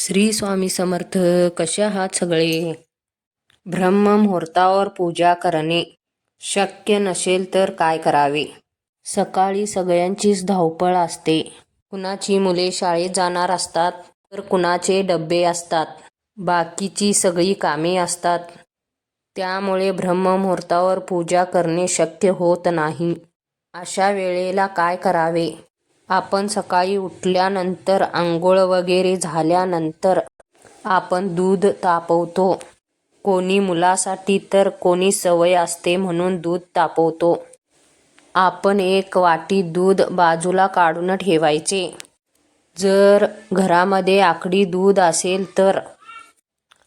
श्री स्वामी समर्थ कसे आहात सगळे? ब्रह्ममुहूर्तावर पूजा करणे. शक्य नसेल तर काय करावे? सकाळी सगळ्यांचीच धावपळ असते. कुणाची मुले शाळेत जाणार असतात तर कुणाचे डबे असतात. बाकीची सगळी कामे असतात. त्यामुळे ब्रह्ममुहूर्तावर पूजा करणे शक्य होत नाही. अशा वेळेला काय करावे? आपण सकाळी उठल्यानंतर आंघोळ वगैरे झाल्यानंतर आपण दूध तापवतो. कोणी मुलासाठी तर कोणी सवय असते म्हणून दूध तापवतो. आपण एक वाटी दूध बाजूला काढून ठेवायचे. जर घरामध्ये आकडी दूध असेल तर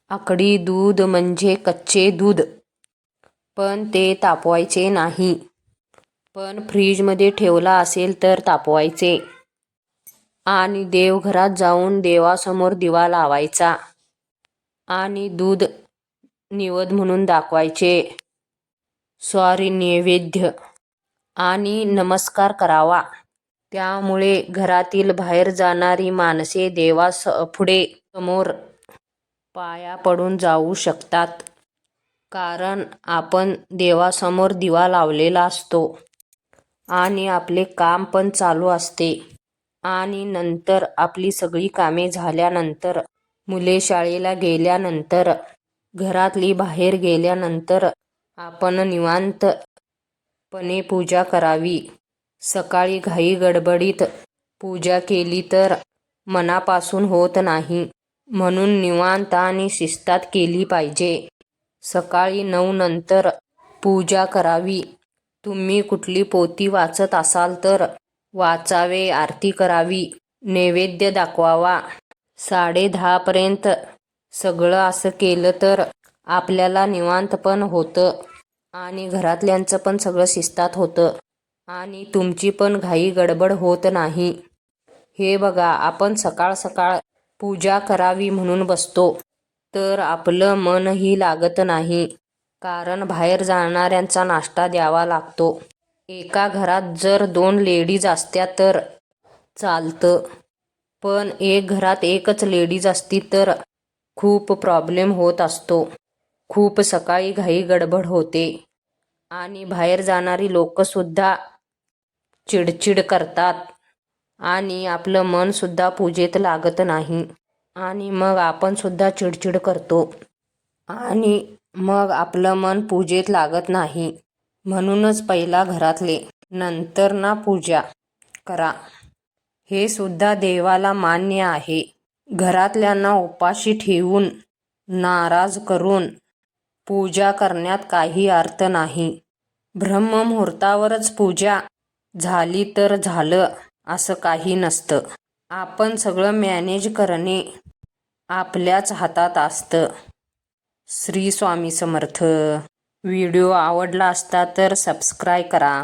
आकडी दूध म्हणजे कच्चे दूध. पण ते तापवायचे नाही. पण फ्रीजमध्ये ठेवला असेल तर तापवायचे. आणि देवघरात जाऊन देवासमोर दिवा लावायचा. आणि दूध निवद म्हणून दाखवायचे. सॉरी नैवेद्य. आणि नमस्कार करावा. त्यामुळे घरातील बाहेर जाणारी माणसे देवास पुढे समोर पाया पडून जाऊ शकतात. कारण आपण देवासमोर दिवा लावलेला असतो. आणि आपले काम पण चालू असते. आणि नंतर आपली सगळी कामे झाल्यानंतर मुले शाळेला गेल्यानंतर घरातली बाहेर गेल्यानंतर आपण निवांतपणे पूजा करावी. सकाळी घाई गडबडीत पूजा केली तर मनापासून होत नाही म्हणून निवांत आणि शिस्तात केली पाहिजे. सकाळी नऊ नंतर पूजा करावी. तुम्ही कुठली पोथी वाचत असाल तर वाचावे आरती करावी नैवेद्य दाखवावा. साडे दहापर्यंत सगळं असं केलं तर आपल्याला निवांत पण होतं आणि घरातल्यांचं पण सगळं शिस्तात होतं आणि तुमची पण घाई गडबड होत नाही. हे बघा आपण सकाळ सकाळ पूजा करावी म्हणून बसतो तर आपलं मनही लागत नाही. कारण बाहेर जाणाऱ्यांचा नाश्ता द्यावा लागतो. एका घरात जर दोन लेडीज असत्या तर चालतं. पण एक घरात एकच लेडीज असती तर खूप प्रॉब्लेम होत असतो. खूप सकाळी घाई गडबड होते. आणि बाहेर जाणारी लोकसुद्धा चिडचिड करतात. आणि आपलं मनसुद्धा पूजेत लागत नाही. आणि मग आपणसुद्धा चिडचिड करतो. आणि मग आपलं मन पूजेत लागत नाही. म्हणूनच पहिला घरातले नंतर ना पूजा. करा. हे सुद्धा देवाला मान्य आहे. घरातल्यांना उपाशी ठेवून नाराज करून पूजा करण्यात काही अर्थ नाही. ब्रह्ममुहूर्तावरच पूजा झाली तर झालं असं काही नसतं. आपण सगळं मॅनेज करणे आपल्याच हातात असतं. श्री स्वामी समर्थ. व्हिडिओ आवडला असता तर सबस्क्राईब करा.